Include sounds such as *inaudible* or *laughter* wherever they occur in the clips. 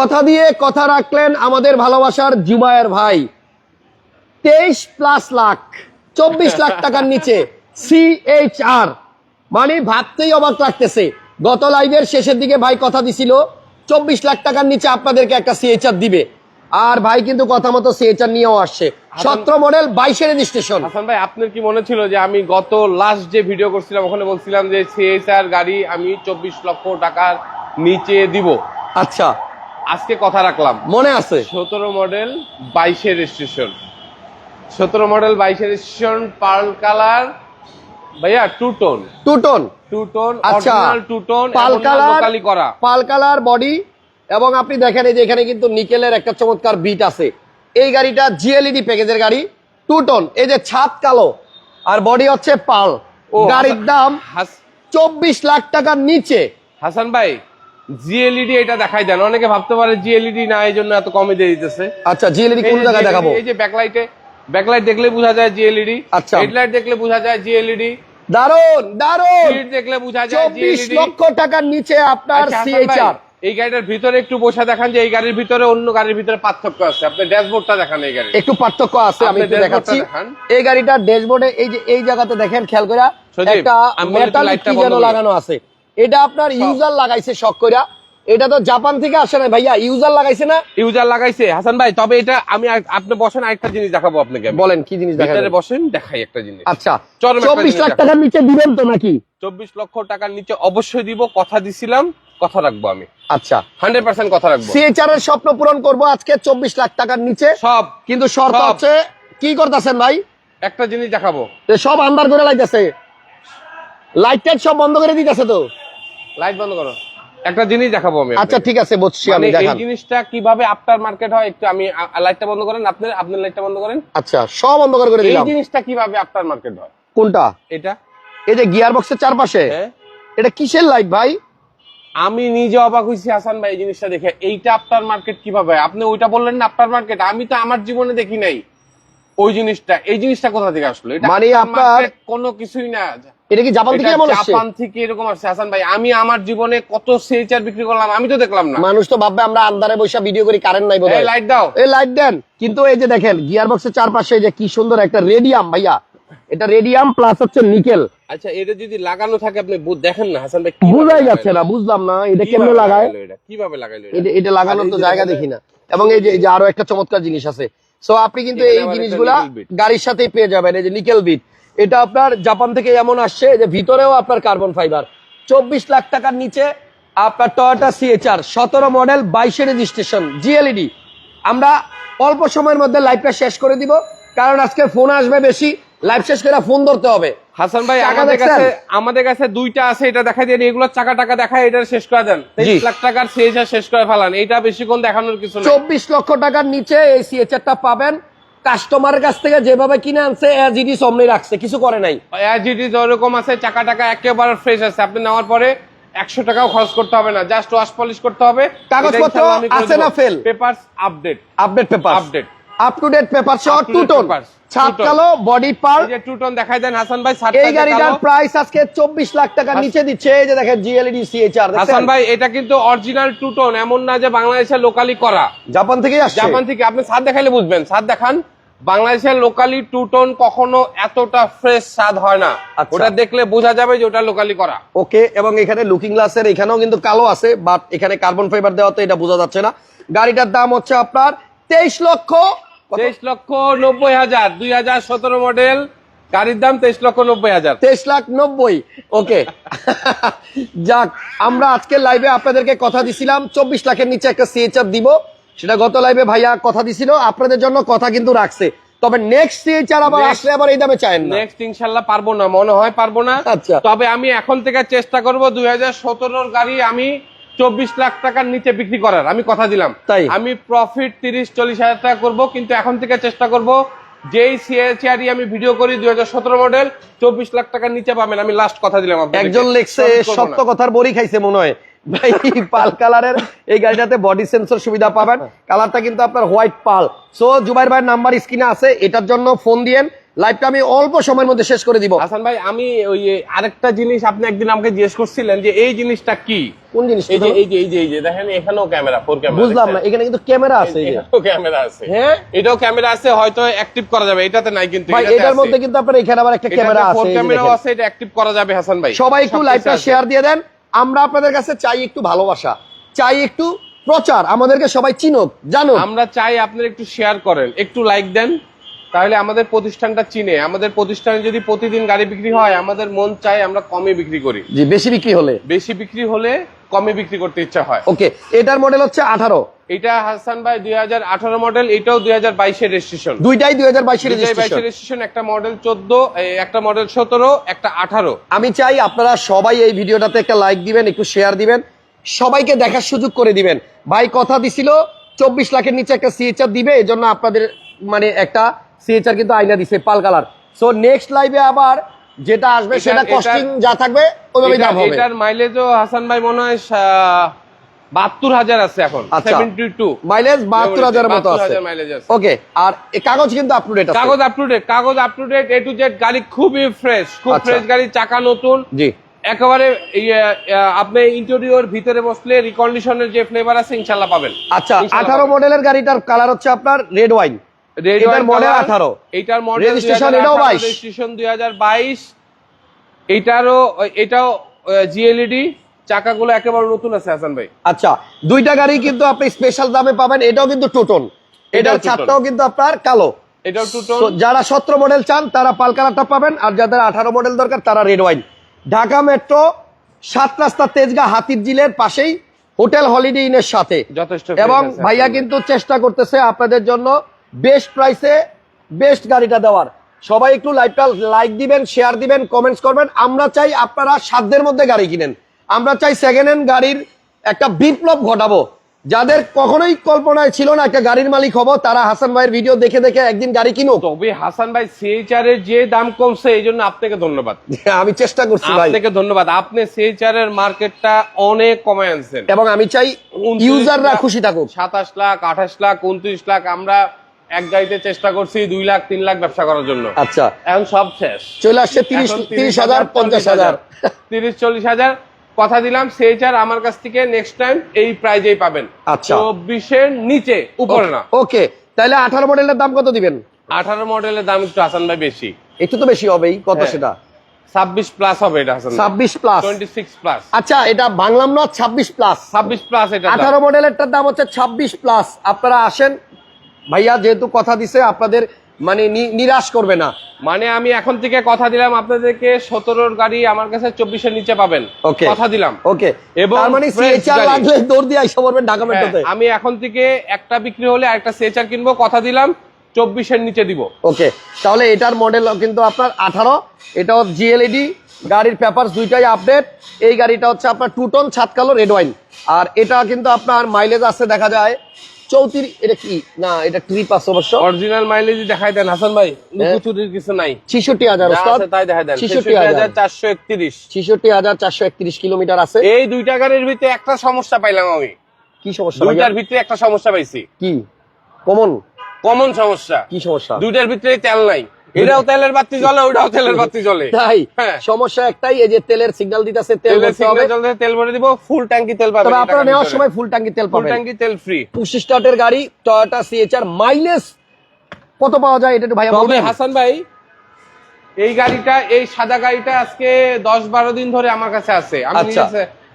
কথা দিয়ে কথা রাখলেন আমাদের ভালোবাসার জুবায়ের ভাই। তেইশ প্লাস লাখ চব্বিশ লাখ টাকার নিচে সিএইচআর মানে ভাবতেই অবাক লাগতেছে। গত লাইভের শেষের দিকে ভাই কথা দিছিল চব্বিশ লাখ টাকার নিচে আপনাদেরকে একটা সিএইচআর দিবে। আর ভাই কিন্তু কথা মতো সিএইচআর নিয়েও আসছে। সতেরো মডেল বাইশে রেজিস্ট্রেশন হাসান ভাই আপনার কি মনে ছিল যে আমি গত লাস্ট যে ভিডিও করছিলাম ওখানে বলছিলাম যে সিএসআর গাড়ি আমি চব্বিশ লক্ষ টাকার নিচে দিব? আচ্ছা। আজকে কথা রাখলাম। মনে আছে? সতেরো মডেল বাইশের রেজিস্ট্রেশন সতেরো মডেল বাইশের রেজিস্ট্রেশন পার্ল কালার ভাইয়া two tone two tone two tone আচ্ছা টু টোন পাল কালার করা। পাল কালার বডি এবং আপনি দেখেন এই যে এখানে কিন্তু নিকেলের একটা চমৎকার বিট আছে। এই গাড়িটা জিএলইডি প্যাকেজের গাড়ি টু টোন এই যে ছাদ কালো আর বডি হচ্ছে পাল গাড়ির দাম চব্বিশ লাখ টাকার নিচে। হাসান ভাই জিএলইডি এটা দেখাই দেন। অনেকে ভাবতে পারে জিএলইডি না এই জন্য এত কমে দিয়ে দিতেছে। আচ্ছা জিএলইডি কোন জায়গায় দেখাবো? এই যে ব্যাকলাইটে ব্যাকলাইট দেখলে বোঝা যায় জিএলইডি আচ্ছা। হেডলাইট দেখলে বোঝা যায় জিএলইডি দারুণ দারুণ দেখলে বোঝা যায় চব্বিশ লক্ষ টাকার নিচে আপনার সিএইচআর এই গাড়িটার ভিতরে একটু বসে দেখান যে এই গাড়ির ভিতরে অন্য গাড়ির ভিতরে পার্থক্য আছে। আপনি ড্যাশবোর্ডটা দেখান এই গাড়ি একটু পার্থক্য আছে আমি একটু দেখাচ্ছি। এই গাড়িটার ড্যাশবোর্ডে এই যে এই জায়গাতে দেখেন খেয়াল করে একটা মেটাল লাইটটা কি যেন লাগানো আছে। এটা আপনার ইউজার লাগাইছে শখ কইরা। এটা তো জাপান থেকে আসে না ভাইয়া ইউজার লাগাইছে না? ইউজার লাগাইছে। হাসান ভাই তবে এটা আমি আপনি বসেন আরেকটা জিনিস দেখাবো আপনাকে বলেন কি জিনিস দেখাবেন? বসেন দেখাই একটা জিনিস। আচ্ছা চরম একটা চব্বিশ জিনিস লাখ টাকার নিচে দিবেন তো নাকি? চব্বিশ লক্ষ টাকার নিচে অবশ্যই দিব কথা দিছিলাম কথা রাখব আমি। আচ্ছা। হান্ড্রেড পার্সেন্ট কথা রাখব। সিএইচআর এর স্বপ্ন পূরণ করব আজকে চব্বিশ লাখ টাকার নিচে। সব। কিন্তু শর্ত। হচ্ছে কি করতেছেন ভাই? একটা জিনিস দেখাবো। সব আন্দার করে লাইতেছে। লাইট টাইট সব বন্ধ করে দিতেছে তো? লাইট বন্ধ করো। একটা জিনিস দেখাবো আমি আচ্ছা ঠিক আছে বুঝছি মানে আমি এই জিনিসটা কীভাবে আফটার মার্কেট হয় একটু আমি লাইটটা বন্ধ করেন। আপনার আপনার লাইটটা বন্ধ করেন। আচ্ছা সব বন্ধ করে করে এই জিনিসটা কীভাবে আফটার মার্কেট হয়? কোনটা? এটা। এই যে গিয়ার বক্সের চারপাশে? হ্যাঁ। এটা কিসের লাইট ভাই? আমি নিজে অবাক হয়েছি হাসান ভাই এই জিনিসটা দেখে। এইটা আফটার মার্কেট কীভাবে আপনি ওইটা বললেন না আফটার মার্কেট আমি তো আমার জীবনে দেখি নাই ওই জিনিসটা। এই জিনিসটা কোথা থেকে আসলো? এটা মানে আপনার- কোনো কিছুই না। এটা কি জাপান থেকে এমন জাপান থেকে এরকম আসছে। হাসান ভাই আমি আমার জীবনে কত সেচার বিক্রি করলাম আমি তো দেখলাম না। মানুষ তো ভাববে আমরা আন্দারে বসে ভিডিও করি কারেন্ট নাই বোধ এই লাইট দাও। এই লাইট দেন। কিন্তু এই যে দেখেন গিয়ার বক্সের চারপাশে এই যে কি সুন্দর একটা রেডিয়াম ভাইয়া। এটা রেডিয়াম প্লাস হচ্ছে নিকেল আচ্ছা এটা যদি লাগানো থাকে আপনি দেখেন না হাসান ভাই বুঝাই যাচ্ছে না বুঝলাম না এটা কেমনে লাগায়? এটা? কীভাবে লাগাইলো এটা? এটা লাগানোর তো জায়গা দেখি না। এবং এই যে আরও একটা চমৎকার জিনিস আছে। সো আপনি কিন্তু এই জিনিসগুলা গাড়ির সাথেই পেয়ে যাবেন এই যে নিকেল বিট এটা আপনার জাপান থেকে এমন আসছে যে ভিতরেও আপনার কার্বন ফাইবার। চব্বিশ লাখ টাকার নিচে আপনার টয়োটা সিএচআর সতেরো মডেল বাইশে রেজিস্ট্রেশন জিএলইডি আমরা অল্প সময়ের মধ্যে লাইভটা শেষ করে দিব কারণ আজকে ফোন আসবে বেশি লাইভ শেষ করে ফোন ধরতে হবে। হাসান ভাই আমাদের কাছে আমাদের কাছে দুইটা আছে এটা দেখাই দেন এগুলো চাকা টাকা দেখায় এটা শেষ করে দেন। তেইশ লাখ টাকার সিএচআর শেষ করে ফেলান এটা বেশিক্ষণ দেখানোর কিছু চব্বিশ লক্ষ টাকার নিচে এই সিএচআরটা পাবেন। কাস্টমারের কাছ থেকে যেভাবে কিনে আনছে এজ ইট ইজ অমনি রাখছে। কিছু করে নাই। অ্যাজিটি যেরকম আছে চাকা টাকা একেবারে ফ্রেশ আছে। আপনি নেওয়ার পরে একশো টাকাও খরচ করতে হবে না। জাস্ট ওয়াশ পলিশ করতে হবে। কাগজপত্র আছে না fail paper update update paper Update. Up to date paper সহ টু টোন ছাদ কালো বডি পার এই যে টু টোন দেখাই দেন হাসান ভাই এই গাড়িটার প্রাইস আজকে চব্বিশ লাখ টাকার নিচে দিচ্ছে এই যে দেখেন জিএলইডি সিএচআর হাসান ভাই এটা কিন্তু অরিজিনাল টু টোন এমন না যে বাংলাদেশের লোকালি করা। জাপান থেকেই আসছে। জাপান থেকে আপনি স্বাদ দেখাইলে বুঝবেন। স্বাদ দেখান বাংলাদেশের লোকালি টু টোন কখনো এতটা ফ্রেশ স্বাদ হয় না। আচ্ছা। ওটা দেখলে বোঝা যাবে যে ওটা লোকালি করা। ওকে এবং এখানে লুকিং গ্লাসের এখানেও কিন্তু কালো আছে বাট এখানে কার্বন ফাইবার দেওয়া তো এটা বোঝা যাচ্ছে না। গাড়িটার দাম হচ্ছে আপনার তেইশ লক্ষ? তেইশ লক্ষ নব্বই হাজার দুই হাজার সতেরো মডেল। গাড়ির দাম তেইশ লক্ষ নব্বই হাজার। তেইশ লাখ নব্বই ওকে। যাক আমরা আজকে লাইভে আপনাদেরকে কথা দিছিলাম চব্বিশ লাখের নিচে একটা সিএচআর দিব। সেটা গত লাইভে ভাইয়া কথা দিছিল আপনাদের জন্য কথা কিন্তু রাখছে। তবে নেক্সট সিএচআর আবার আসলে আবার এই দামে চায় না। নেক্সট ইনশাল্লাহ পারব না মনে হয় পারব না। আচ্ছা। তবে আমি এখন থেকে চেষ্টা করব দুই হাজার সতেরোর গাড়ি আমি চব্বিশ লাখ টাকার নিচে বিক্রি করার আমি কথা দিলাম। তাই? আমি প্রফিট তিরিশ চল্লিশ হাজার টাকা করব কিন্তু এখন থেকে চেষ্টা করব যেই সিএচআরই আমি ভিডিও করি দুই হাজার সতেরো মডেল চব্বিশ লাখ টাকার নিচে পাবেন আমি লাস্ট কথা দিলাম একজন লেখছে সত্য কথার বড়ি খাইছে মনে হয়। ভাই পাল কালারের এই গাড়িটাতে বডি সেন্সর সুবিধা পাবেন। কালারটা কিন্তু আপনার হোয়াইট পাল। সো জুবাইর ভাইয়ের নাম্বার স্ক্রিনে আছে এটার জন্য ফোন দিয়েন। লাইভটা আমি অল্প সময়ের মধ্যে শেষ করে দিব। হাসান ভাই আমি ওই আরেকটা জিনিস আপনি একদিন আমাকে জিজ্ঞেস করছিলেন যে এই জিনিসটা কি? কোন জিনিস এই যে এই যে এই যে এই যে দেখেন এখানেও ক্যামেরা ফোর ক্যামেরা বুঝলাম না এখানে কিন্তু ক্যামেরা আছে এখানেও ক্যামেরা আছে। হ্যাঁ? এটাও ক্যামেরা আছে হয়তো অ্যাক্টিভ করা যাবে এটাতে নাই কিন্তু ভাই এটার মধ্যে কিন্তু আপনার এখানে আবার একটা ক্যামেরা আছে ফোর ক্যামেরাও আছে এটা অ্যাক্টিভ করা যাবে হাসান ভাই। সবাই একটু লাইভটা শেয়ার দিয়ে দেন। আমরা আপনাদের কাছে চাই একটু ভালোবাসা চাই একটু প্রচার আমাদেরকে সবাই চিনুক জানুক। আমরা চাই আপনারা একটু শেয়ার করেন একটু লাইক দেন। তাহলে আমাদের প্রতিষ্ঠানটা চিনে। আমাদের প্রতিষ্ঠানে যদি প্রতিদিন গাড়ি বিক্রি হয় আমাদের মন চায় আমরা কমে বিক্রি করি। জি বেশি বিক্রি হলে? বেশি বিক্রি হলে কমে বিক্রি করতে ইচ্ছা হয়। ওকে এটার মডেল হচ্ছে আঠারো। এটা হাসান ভাই দুই হাজার আঠারো মডেল এটাও দুই হাজার বাইশের রেজিস্ট্রেশন দুইটাই দুই হাজার বাইশের বাইশের রেজিস্ট্রেশন একটা মডেল চোদ্দ একটা মডেল সতেরো একটা আঠারো। আমি চাই আপনারা সবাই এই ভিডিওটাতে একটা লাইক দিবেন একটু শেয়ার দিবেন সবাইকে দেখার সুযোগ করে দিবেন। ভাই কথা দিছিল চব্বিশ লাখের নিচে একটা সিএচআর দিবে এই জন্য আপনাদের মানে একটা সিএচআর কিন্তু আইনা দিছে পাল কালার। সো নেক্সট লাইভে আবার যেটা আসবে সেটা কস্টিং যা থাকবে ওইভাবেই দাম হবে। এটার মাইলেজও হাসান ভাই মনে হয় বাহাত্তর হাজার আছে এখন আচ্ছা। সেভেন্টি টু মাইলেজ বাহাত্তর হাজারের মতো আছে। 72,000। ওকে আর কাগজ কিন্তু আপ টু ডেট আছে। কাগজ আপ টু ডেট কাগজ up to date A to Z গাড়ি খুবই ফ্রেশ খুব আচ্ছা। ফ্রেশ গাড়ি চাকা নতুন। জি। একেবারে ইয়ে, আপনি ইন্টেরিয়র ভিতরে বসলে রিকন্ডিশনের যে ফ্লেভার আছে ইনশাল্লাহ পাবেন। আচ্ছা আঠারো। মডেলের গাড়িটার কালার হচ্ছে আপনার রেড ওয়াইন এটার 18 মডেল Registration এটাও 22 রেজিস্ট্রেশন দুই হাজার বাইশ। এইটারও এটাও জিএলইডি চাকাগুলো একেবারে নতুন আছে হাসান ভাই। আচ্ছা দুইটা গাড়ি কিন্তু আপনি স্পেশাল দামে পাবেন এটাও কিন্তু টোটন এটার ছাদটাও কিন্তু আপনার কালো। এটাও যারা সতেরো মডেল চান তারা পাল কালারটা পাবেন আর যাদের আঠারো মডেল দরকার তারা রেড ওয়াইন ঢাকা মেট্রো সাত রাস্তা তেজগা হাতির জিলের পাশেই। হোটেল হলিডে ইনের সাথে। যথেষ্ট এবং ভাইয়া কিন্তু চেষ্টা করতেছে আপনাদের জন্য বেস্ট প্রাইসে বেস্ট গাড়িটা দেওয়ার। সবাই একটু লাইভটা লাইক দিবেন শেয়ার দিবেন কমেন্টস করবেন। আমরা চাই আপনারা সাধ্যের মধ্যে গাড়ি কিনেন। আমরা চাই সেকেন্ড হ্যান্ড গাড়ির একটা বিপ্লব ঘটাবো। যাদের কখনোই কল্পনায় ছিল না একটা গাড়ির মালিক হব তারা হাসান ভাইয়ের ভিডিও দেখে দেখে একদিন গাড়ি কিনো তবে হাসান ভাই সিএইচআর এর যে দাম কমছে এই জন্য আপনাকে ধন্যবাদ। *laughs* আমি চেষ্টা করছি ভাই। আপনাকে ধন্যবাদ। আপনি সিএইচআর এর মার্কেটটা অনেক কমে আনছেন। এবং আমি চাই ইউজাররা খুশি থাকুক। সাতাশ লাখ আঠাশ লাখ উনত্রিশ লাখ আমরা এক গাড়িতে চেষ্টা করছি দুই লাখ তিন লাখ ব্যবসা করার জন্য। আচ্ছা। এখন সব শেষ। চলে আসছে তিরিশ তিরিশ হাজার পঞ্চাশ হাজার। তিরিশ চল্লিশ হাজার। কথা দিলাম সেইটার আমার কাছ থেকে নেক্সট টাইম এই প্রাইজেই পাবেন। আচ্ছা। চব্বিশের নিচে উপরে না। ওকে। তাহলে আঠারো মডেলের দাম কত দিবেন? আঠারো মডেলের দাম একটু হাসান ভাই বেশি। একটু তো বেশি হবেই কত হ্যাঁ। সেটা? ছাব্বিশ প্লাস হবে এটা হাসান ছাব্বিশ প্লাস টোয়েন্টি সিক্স প্লাস আচ্ছা এটা বাংলাম না ছাব্বিশ প্লাস ছাব্বিশ প্লাস এটা। আঠারো মডেলেরটার দাম হচ্ছে ছাব্বিশ প্লাস আপনারা আসেন ভাইয়া যেহেতু কথা দিছে আপনাদের মানে নিরাশ করবে না। মানে আমি এখন থেকে কথা দিলাম আপনাদেরকে সতেরোর গাড়ি আমার কাছে চব্বিশের নিচে পাবেন। ওকে। কথা দিলাম। ওকে। এবং মানে fresh সিএচআর লাগলে দৌড় দিয়ে আইসা পড়বেন ঢাকা মেট্রোতে। হ্যাঁ, আমি এখন থেকে একটা বিক্রি হলে একটা সেচার কিনবো কথা দিলাম চব্বিশের নিচে দিব। ওকে। তাহলে এটার মডেল কিন্তু আপনার আঠারো এটাও জিএলইডি গাড়ির পেপার দুইটাই আপডেট এই গাড়িটা হচ্ছে আপনার টু টন ছাদ কালো রেড ওয়াইন আর এটা কিন্তু আপনার মাইলেজ আছে দেখা যায় চৌত্রিশ এটা কি? না এটা ট্রিপ আছে অবশ্য। অরিজিনাল মাইলেজ দেখাই দেন হাসান ভাই লুকোচুরির কিছু নাই। ছিষট্টি হাজার যা ওস্তাদ। আছে তাই দেখাই দেন। ছিষট্টি হাজার। হাজার চারশো একত্রিশ। ছিষট্টি হাজার চারশো একত্রিশ কিলোমিটার আছে। এই দুইটা গাড়ির ভিতরে একটা সমস্যা পাইলাম আমি। কি সমস্যা দুইটার ভিতরে একটা সমস্যা পাইছি। কি? কমন? কমন সমস্যা। কি সমস্যা? দুইটার ভিতরে তেল নাই। এটাও তেলের বাতি জ্বলে ওটাও তেলের বাতি জ্বলে। তাই হ্যাঁ। সমস্যা একটাই এই যে তেলের সিগন্যাল দিতেছে তেল ভরতে তেল ভরে দিব ফুল ট্যাঙ্কি তেল পাবেন তবে আপনারা নেওয়ার সময় ফুল ট্যাঙ্কি তেল ফুল ট্যাঙ্কি তেল ফ্রি পুশ স্টার্টের গাড়ি টয়োটা সিএচআর মাইলেজ কত পাওয়া যায় এটা একটু বলবেন? হাসান ভাই এই গাড়িটা এই সাদা গাড়িটা আজকে দশ বারো দিন ধরে আমার কাছে আছে। আমি আচ্ছা।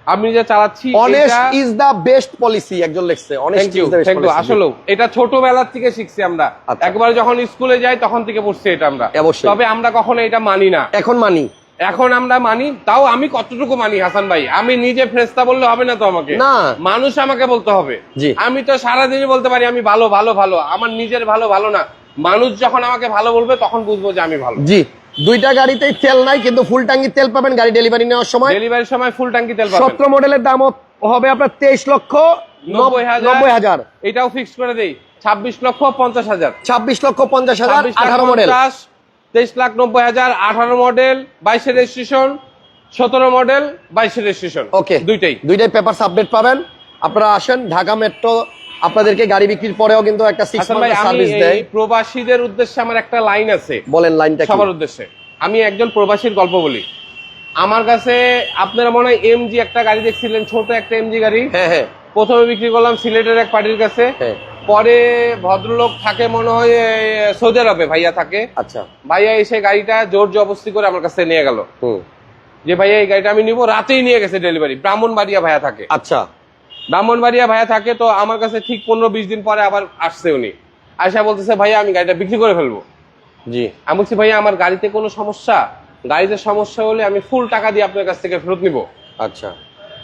আমি নিজে চালাচ্ছি honest is the best policy একজন লিখছে। Honest is the thank you আসলেও এটা ছোটবেলার থেকে শিখছি আমরা। আচ্ছা। একবার যখন স্কুলে যাই তখন থেকে পড়ছি এটা আমরা। অবশ্যই। তবে আমরা কখনো এটা মানি না। এখন মানি। এখন আমরা মানি তাও আমি কতটুকু মানি হাসান ভাই? আমি নিজে ফ্রেস্তা বললে হবে না তো আমাকে? না। মানুষ আমাকে বলতে হবে। জি। আমি তো সারাদিনই বলতে পারি আমি ভালো ভালো ভালো। আমার নিজের ভালো ভালো না। মানুষ যখন আমাকে ভালো বলবে তখন বুঝব যে আমি ভালো। জি। দুইটা গাড়িতেই তেল নাই কিন্তু ফুল ট্যাঙ্কি তেল পাবেন গাড়ি ডেলিভারি নেওয়ার সময়। ডেলিভারির সময় ফুল ট্যাঙ্কি তেল পাবেন। সতেরো মডেলের দাম হবে আপনার তেইশ লক্ষ নব্বই হাজার। এটাও ফিক্স করে দেই। ছাব্বিশ লক্ষ পঞ্চাশ হাজার। ছাব্বিশ লক্ষ পঞ্চাশ হাজার আঠারো মডেল তেইশ লাখ নব্বই হাজার আঠারো মডেল বাইশের রেজিস্ট্রেশন সতেরো মডেল বাইশের রেজিস্ট্রেশন ওকে দুইটাই। দুইটাই পেপার আপডেট পাবেন। আপনারা আসেন ঢাকা মেট্রো আপনাদেরকে গাড়ি বিক্রির পরেও কিন্তু একটা সিক্স মান্থের সার্ভিস দেয়। প্রবাসীদের উদ্দেশ্যে আমার একটা লাইন আছে। বলেন লাইনটা সবার উদ্দেশ্যে। আমি একজন প্রবাসীর গল্প বলি। আমার কাছে আপনারা মনে হয় এমজি একটা গাড়ি দেখছিলেন ছোট একটা এমজি গাড়ি। হ্যাঁ হ্যাঁ। প্রথমে বিক্রি করলাম সিলেটের এক পার্টির কাছে। হ্যাঁ। পরে ভদ্রলোক থাকে মনে হয় সৌদি আরবে ভাইয়া থাকে। আচ্ছা। ভাইয়া এসে গাড়িটা জোর জবস্তি করে আমার কাছে নিয়ে গেল। হুম। যে ভাইয়া এই গাড়িটা আমি নিব রাতেই নিয়ে গেছে ডেলিভারি ব্রাহ্মণ ব্রাহ্মণবাড়িয়া ভাইয়া থাকে। আচ্ছা। ব্রাহ্মণবাড়িয়া ভাইয়া থাকে তো আমার কাছে ঠিক পনেরো বিশ দিন পরে আবার আসছে উনি। আয়সা বলতেছে ভাইয়া আমি গাড়িটা বিক্রি করে ফেলব। জি। আমি বলছি ভাইয়া আমার গাড়িতে কোনো সমস্যা? গাড়িতে সমস্যা হলে আমি ফুল টাকা দিয়ে আপনার কাছ থেকে ফেরত নিব। আচ্ছা।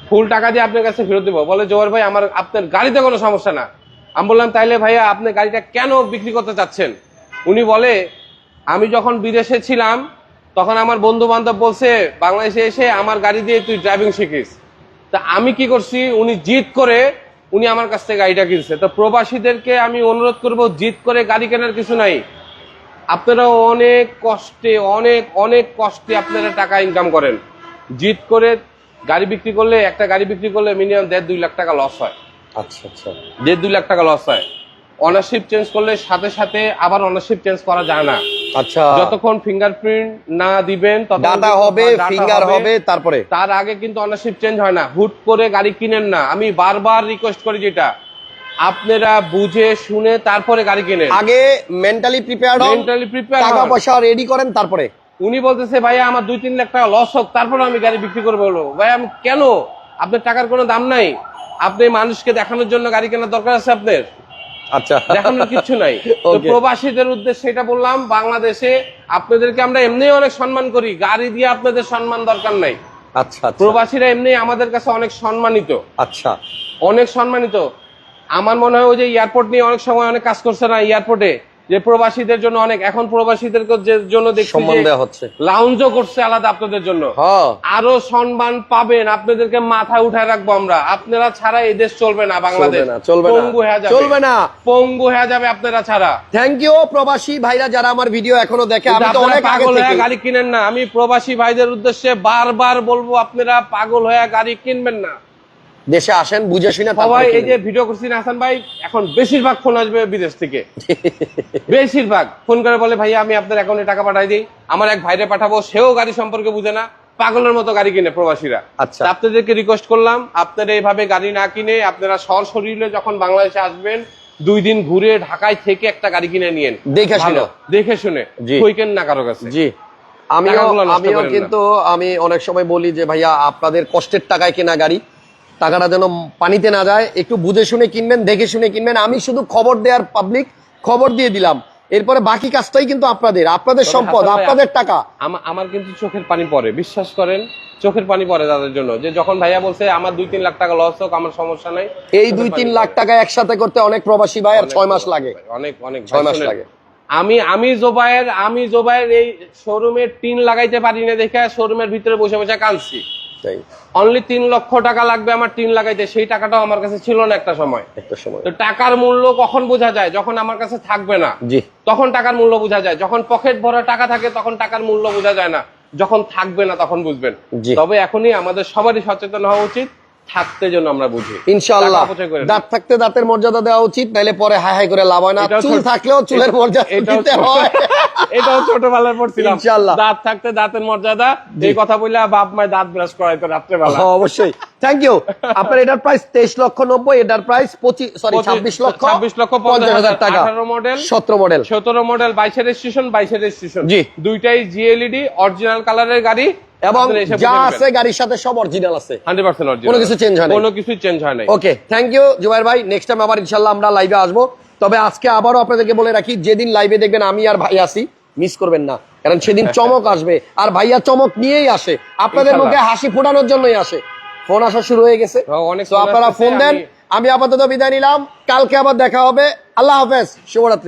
ফুল টাকা দিয়ে আপনার কাছে ফেরত দিব বলে জোয়ার ভাই আমার আপনার গাড়িতে কোনো সমস্যা না। আমি বললাম তাইলে ভাইয়া আপনি গাড়িটা কেন বিক্রি করতে চাচ্ছেন? উনি বলে আমি যখন বিদেশে ছিলাম তখন আমার বন্ধু বান্ধব বলছে বাংলাদেশে এসে আমার গাড়ি দিয়ে তুই ড্রাইভিং শিখিস। তা আমি কি করছি? উনি জিত করে উনি আমার কাছ থেকে গাড়িটা কিনছে। তো প্রবাসীদেরকে আমি অনুরোধ করব জিত করে গাড়ি কেনার কিছু নাই। আপনারা অনেক কষ্টে অনেক অনেক কষ্টে আপনারা টাকা ইনকাম করেন। জিত করে গাড়ি বিক্রি করলে একটা গাড়ি বিক্রি করলে মিনিমাম দেড় দুই লাখ টাকা লস হয়। আচ্ছা আচ্ছা। দেড় দুই লাখ টাকা লস হয়। অনারশিপ চেঞ্জ করলে সাথে সাথে আবার অনারশিপ চেঞ্জ করা যায় না। আচ্ছা। যতক্ষণ ফিঙ্গারপ্রিন্ট না দিবেন ডাটা হবে ফিঙ্গার হবে। তারপরে? তার আগে কিন্তু অনারশিপ চেঞ্জ হয় না। হুট করে গাড়ি কিনেন না। আমি বারবার রিকোয়েস্ট করি যেটা। আপনারা বুঝে শুনে তারপরে গাড়ি কিনেন। আগে মেন্টালি প্রিপেয়ার্ড হন মেন্টালি প্রিপেয়ার টাকা পয়সা রেডি করেন তারপরে? উনি বলতেছে ভাইয়া আমার দুই তিন লাখ টাকা লস হোক তারপরে আমি গাড়ি বিক্রি করব। বলো ভাই আমি কেন? আপনার টাকার কোনো দাম নাই। আপনি মানুষকে দেখানোর জন্য গাড়ি কেনার দরকার আছে আপনার? আচ্ছা। দেখানোর কিছু নাই। তো প্রবাসীদের উদ্দেশ্যে এটা বললাম বাংলাদেশে আপনাদেরকে আমরা এমনি অনেক সম্মান করি গাড়ি দিয়ে আপনাদের সম্মান দরকার নাই। আচ্ছা আচ্ছা। প্রবাসীরা এমনি আমাদের কাছে অনেক সম্মানিত। আচ্ছা। অনেক সম্মানিত। আমার মনে হয় ওই যে এয়ারপোর্ট নিয়ে অনেক সময় অনেক কাজ করছে না এয়ারপোর্টে। যে প্রবাসীদের জন্য অনেক এখন প্রবাসীদের জন্য দেখছি সম্মান দেওয়া হচ্ছে। লাউঞ্জও করছে আলাদা আপনাদের জন্য। আরও সম্মান পাবেন আপনাদেরকে মাথায় উঠায় রাখব আমরা। আপনারা ছাড়া এই দেশ চলবে না বাংলাদেশ। পঙ্গু হয়ে যাবে। চলবে না। পঙ্গু হয়ে যাবে আপনারা ছাড়া। থ্যাংক ইউ প্রবাসী ভাইরা যারা আমার ভিডিও এখনও দেখে। আমি তো অনেক পাগল হয়ে গাড়ি কিনেন না। আমি প্রবাসী ভাইদের উদ্দেশ্যে বারবার বলব আপনারা পাগল হয়ে গাড়ি কিনবেন না। দেশে আসেন বুঝে শুনে সবাই এই যে ভিডিও করছি না হাসান ভাই এখন বেশিরভাগ ফোন আসবে বিদেশ থেকে। বেশিরভাগ। ফোন করে বলে ভাইয়া আমি আপনার অ্যাকাউন্টে টাকা পাঠাই দিই। আমার এক ভাইরে পাঠাবো সেও গাড়ি সম্পর্কে বুঝে না। পাগলের মতো গাড়ি কিনে প্রবাসীরা। আচ্ছা। আপনাদেরকে রিকোয়েস্ট করলাম আপনারা এইভাবে গাড়ি না কিনে আপনারা সশরীরে যখন বাংলাদেশে আসবেন দুই দিন ঘুরে ঢাকায় থেকে একটা গাড়ি কিনে নিয়েন। দেখে শুনে। দেখে শুনে। জি। কইকেন না কারও কাছে? জি। আমিও আমিও কিন্তু আমি অনেক সময় বলি যে ভাইয়া আপনাদের কষ্টের টাকায় কেনা গাড়ি। টাকাটা যেন পানিতে না যায় একটু বুঝে শুনে কিনবেন দেখে শুনে কিনবেন। আমি শুধু খবর দেওয়ার পাবলিক খবর দিয়ে দিলাম। এরপরে বাকি কাজটাই কিন্তু আপনাদের আপনাদের সম্পদ আপনাদের টাকা। আমার কিন্তু চোখের পানি পড়ে বিশ্বাস করেন চোখের পানি পড়ে তাদের জন্য। যে যখন ভাইয়া বলছে আমার দুই তিন লাখ টাকা লস হোক আমার সমস্যা নাই এই দুই তিন লাখ টাকা একসাথে করতে অনেক প্রবাসী ভাই আর ছয় মাস লাগে। অনেক অনেক। ছয় মাস লাগে। আমি আমি জোবায়ের আমি জোবায়ের এই শোরুমে টিন লাগাইতে পারি না দেখে শোরুমের ভিতরে বসে বসে কাঁদছি। তাই। অনলি তিন লক্ষ টাকা লাগবে আমার টিন লাগাইতে সেই টাকাটাও আমার কাছে ছিল না একটা সময়। একটা সময়। তো টাকার মূল্য কখন বোঝা যায়? যখন আমার কাছে থাকবে না। জি। তখন টাকার মূল্য বোঝা যায়। যখন পকেট ভরা টাকা থাকে তখন টাকার মূল্য বোঝা যায় না। যখন থাকবে না তখন বুঝবেন। তবে এখনই আমাদের সবারই সচেতন হওয়া উচিত। থাকতে যেন আমরা বুঝি। ইনশাআল্লাহ। দাঁত থাকতে দাঁতের মর্যাদা দেওয়া উচিত নাইলে পরে হাই হাই করে লাভ হয় না। চুল থাকলেও চুলের মর্যাদা দিতে হয়। *laughs* এটাও ছোটবেলায় পড়ছিলাম। ইনশাআল্লাহ। দাঁত থাকতে দাঁতের মর্যাদা। এই কথা বললে বাপ মায় দাঁত ব্রাশ করাইতো রাত্রেবেলা। হ্যাঁ, অবশ্যই। থ্যাংক ইউ আপনার এটার প্রাইস তেইশ লক্ষ নব্বই এটার প্রাইস পঁচিশ সরি পঁচিশ- ছাব্বিশ লক্ষ ছাব্বিশ লক্ষ পঞ্চাশ হাজার টাকা। আঠারো মডেল সতেরো মডেল সতেরো মডেল বাইশের রেজিস্ট্রেশন বাইশের রেজিস্ট্রেশন জি। দুইটাই জিএলইডি অরিজিনাল কালারের গাড়ি। এবং যা আছে গাড়ির সাথে সব অরিজিনাল আছে। হান্ড্রেড পার্সেন্ট কোনো কিছু change হয় নাই। কোনো কিছু চেঞ্জ হয় নাই ওকে থ্যাংক ইউ জুবাইর ভাই। নেক্সট টাইম আবার ইনশাল্লাহ আমরা লাইভে আসব। তবে আজকে আবারও আপনাদেরকে বলে রাখি যেদিন লাইভে দেখবেন আমি আর ভাই আসি মিস করবেন না। কারণ সেদিন *laughs* চমক আসবে। আর ভাইয়া চমক নিয়েই আসে। আপনাদের মুখে হাসি ফোটানোর জন্যই আসে। ফোন আসা শুরু হয়ে গেছে। হ্যাঁ, তো আপনারা ফোন দেন। আমি- আমি আপাতত বিদায় নিলাম। কালকে আবার দেখা হবে। আল্লাহ হাফেজ। শুভরাত্রি।